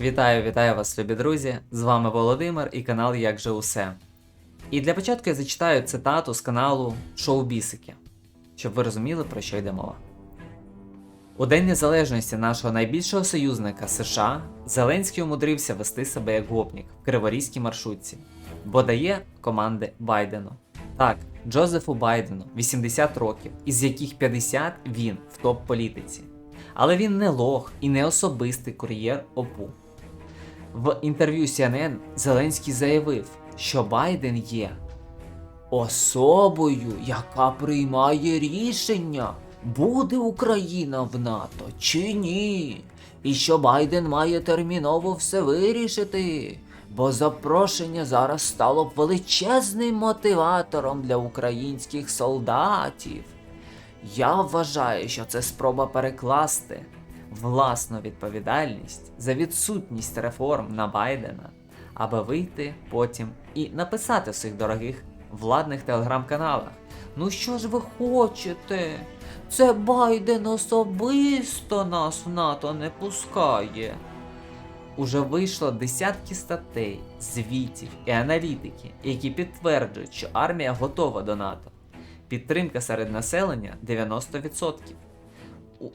Вітаю, вітаю вас, любі друзі! З вами Володимир і канал Як же усе. І для початку я зачитаю цитату з каналу Шоу Бісики, щоб ви розуміли, про що йде мова. У День Незалежності нашого найбільшого союзника США Зеленський умудрився вести себе як гопнік в криворізькій маршрутці, бо дає команди Байдену. Так, Джозефу Байдену 80 років, із яких 50 він в топ-політиці. Але він не лох і не особистий кур'єр ОПУ. В інтерв'ю CNN Зеленський заявив, що Байден є особою, яка приймає рішення, буде Україна в НАТО чи ні. І що Байден має терміново все вирішити, бо запрошення зараз стало б величезним мотиватором для українських солдатів. Я вважаю, що це спроба перекласти власну відповідальність за відсутність реформ на Байдена, аби вийти потім і написати в своїх дорогих владних телеграм-каналах. Ну що ж ви хочете? Це Байден особисто нас в НАТО не пускає. Уже вийшло десятки статей, звітів і аналітики, які підтверджують, що армія готова до НАТО. Підтримка серед населення 90%.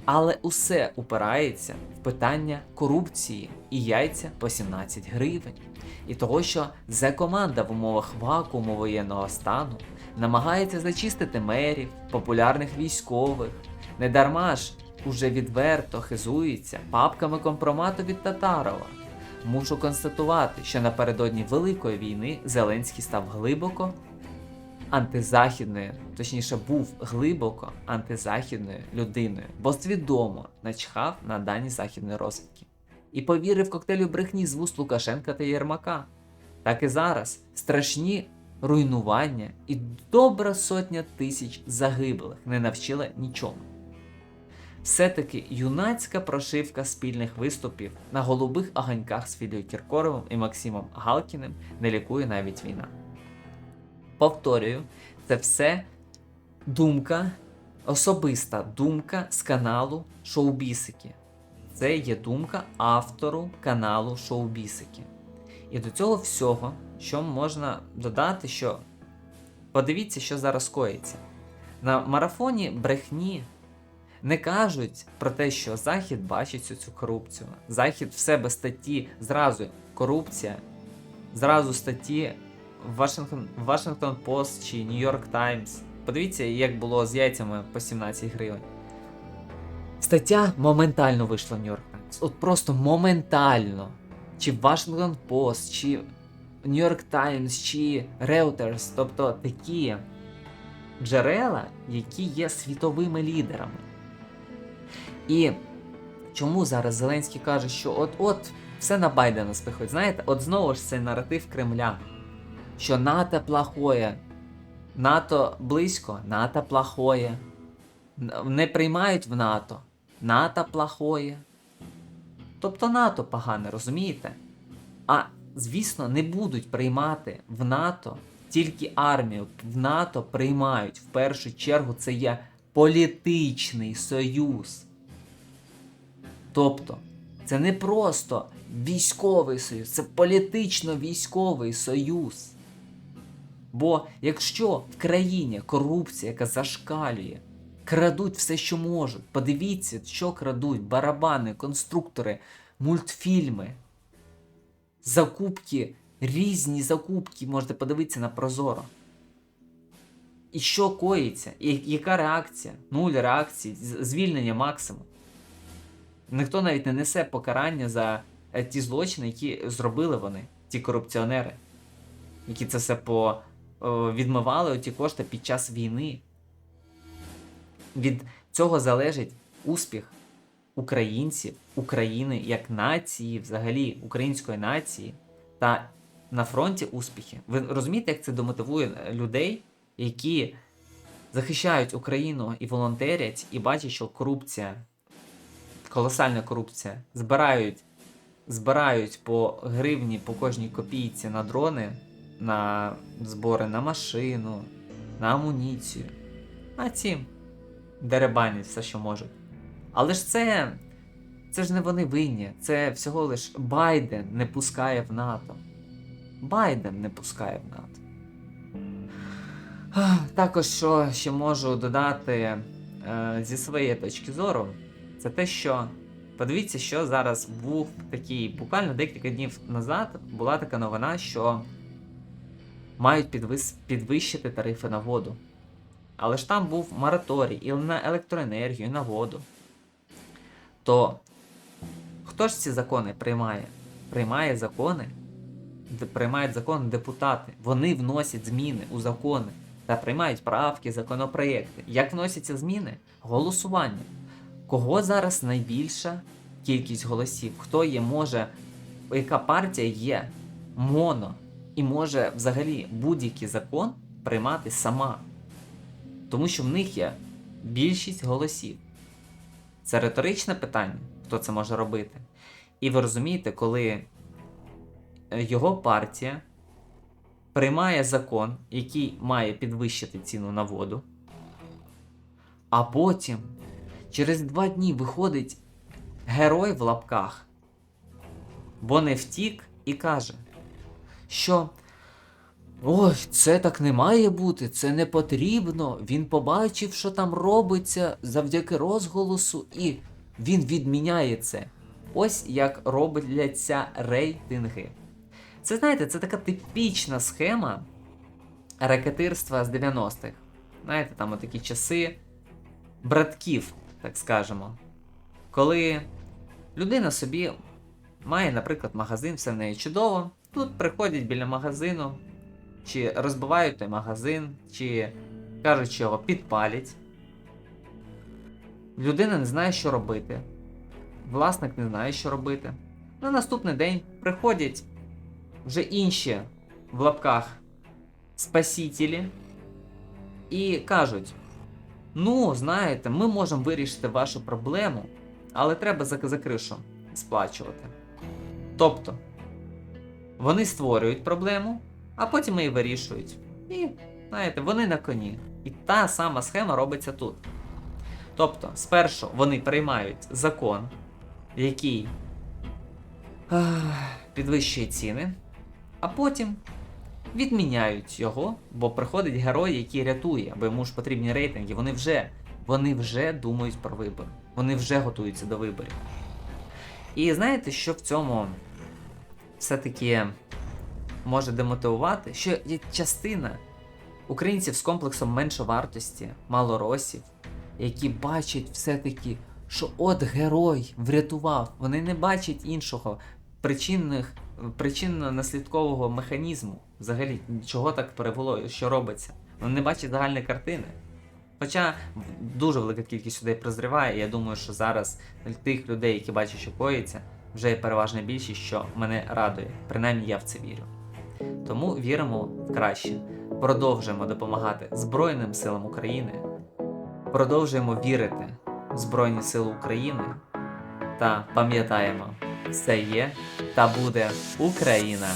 Але усе упирається в питання корупції і яйця по 17 гривень. І того, що за команда в умовах вакууму воєнного стану намагається зачистити мерів, популярних військових. Недарма ж уже відверто хизується папками компромату від Татарова. Мушу констатувати, що напередодні Великої війни Зеленський став глибоко антизахідною, точніше, був глибоко антизахідною людиною, бо свідомо начхав на дані західної розвідки. І повірив коктейлю брехні з вуст Лукашенка та Єрмака. Так і зараз страшні руйнування і добра сотня тисяч загиблих не навчила нічому. Все-таки юнацька прошивка спільних виступів на голубих аганьках з Філією Кіркоровим і Максимом Галкіним не лікує навіть війна. Повторюю, це все думка, особиста думка з каналу Шоубісики. Це є думка автору каналу Шоубісики. І до цього всього, що можна додати, що подивіться, що зараз коїться. На марафоні брехні не кажуть про те, що Захід бачить всю цю корупцію. Захід в себе статті зразу корупція, зразу статті Вашингтон, Вашингтон Пост чи Нью Йорк Таймс. Подивіться, як було з яйцями по 17 гривень. Стаття моментально вийшла в Нью Йорк Таймс. От просто моментально. Чи Вашингтон Пост, чи Нью Йорк Таймс, чи Reuters, тобто такі джерела, які є світовими лідерами. І чому зараз Зеленський каже, що от-от все на Байдена спихають? Знаєте, от знову ж цей наратив Кремля що НАТО плохое. НАТО близько, НАТО плохое. Не приймають в НАТО. НАТО плохое. Тобто НАТО погане, розумієте? А звісно, не будуть приймати в НАТО тільки армію. В НАТО приймають в першу чергу це є політичний союз. Тобто, це не просто військовий союз, це політично-військовий союз. Бо якщо в країні корупція, яка зашкалює, крадуть все, що можуть, подивіться, що крадуть барабани, конструктори, мультфільми, закупки, різні закупки, можете подивитися на Прозоро. І що коїться? І яка реакція? Нуль реакції, звільнення максимум. Ніхто навіть не несе покарання за е, ті злочини, які зробили вони, ті корупціонери, які це все по, відмивали оті кошти під час війни. Від цього залежить успіх українців, України як нації, взагалі української нації, та на фронті успіхи. Ви розумієте, як це демотивує е, людей, які захищають Україну і волонтерять, і бачать, що корупція колосальна корупція. Збирають, збирають по гривні по кожній копійці на дрони, на збори на машину, на амуніцію. А ці деребанять все, що можуть. Але ж це Це ж не вони винні, це всього лиш Байден не пускає в НАТО. Байден не пускає в НАТО. Також, що ще можу додати е, зі своєї точки зору, це те, що подивіться, що зараз був такий, буквально декілька днів назад була така новина, що мають підвищити тарифи на воду. Але ж там був мораторій і на електроенергію, і на воду. То хто ж ці закони приймає? Приймає закони, приймають закони депутати. Вони вносять зміни у закони та приймають правки, законопроєкти. Як вносяться зміни? Голосування. Кого зараз найбільша кількість голосів? Хто є, може, яка партія є моно і може взагалі будь-який закон приймати сама? Тому що в них є більшість голосів. Це риторичне питання, хто це може робити. І ви розумієте, коли е, його партія приймає закон, який має підвищити ціну на воду, а потім через два дні виходить герой в лапках, бо не втік і каже, що Ой, це так не має бути, це не потрібно. Він побачив, що там робиться завдяки розголосу, і він відміняє це. Ось як робляться рейтинги. Це знаєте, це така типічна схема ракетирства з 90-х. Знаєте, там такі часи братків, так скажемо. Коли людина собі має, наприклад, магазин, все в неї чудово. Тут приходять біля магазину, чи розбивають той магазин, чи кажуть, що його підпалять. Людина не знає, що робити. Власник не знає, що робити. На наступний день приходять вже інші в лапках спасителі і кажуть: ну, знаєте, ми можемо вирішити вашу проблему, але треба за, за кришу сплачувати. Тобто, вони створюють проблему, а потім її вирішують. І, знаєте, вони на коні. І та сама схема робиться тут. Тобто, спершу вони приймають закон, який підвищує ціни, а потім відміняють його, бо приходить герой, який рятує, бо йому ж потрібні рейтинги. Вони вже, вони вже думають про вибори. Вони вже готуються до виборів. І знаєте, що в цьому все-таки може демотивувати, що є частина українців з комплексом меншовартості, малоросів, які бачать все-таки, що от герой врятував. Вони не бачать іншого причинних, причинно-наслідкового механізму, взагалі, чого так перевело, що робиться. Вони не бачать загальної картини. Хоча дуже велика кількість людей прозріває, і я думаю, що зараз тих людей, які бачать, що коїться, вже є переважна більшість, що мене радує. Принаймні я в це вірю. Тому віримо в краще. Продовжуємо допомагати Збройним силам України. Продовжуємо вірити в Збройні Сили України та пам'ятаємо, все є та буде Україна!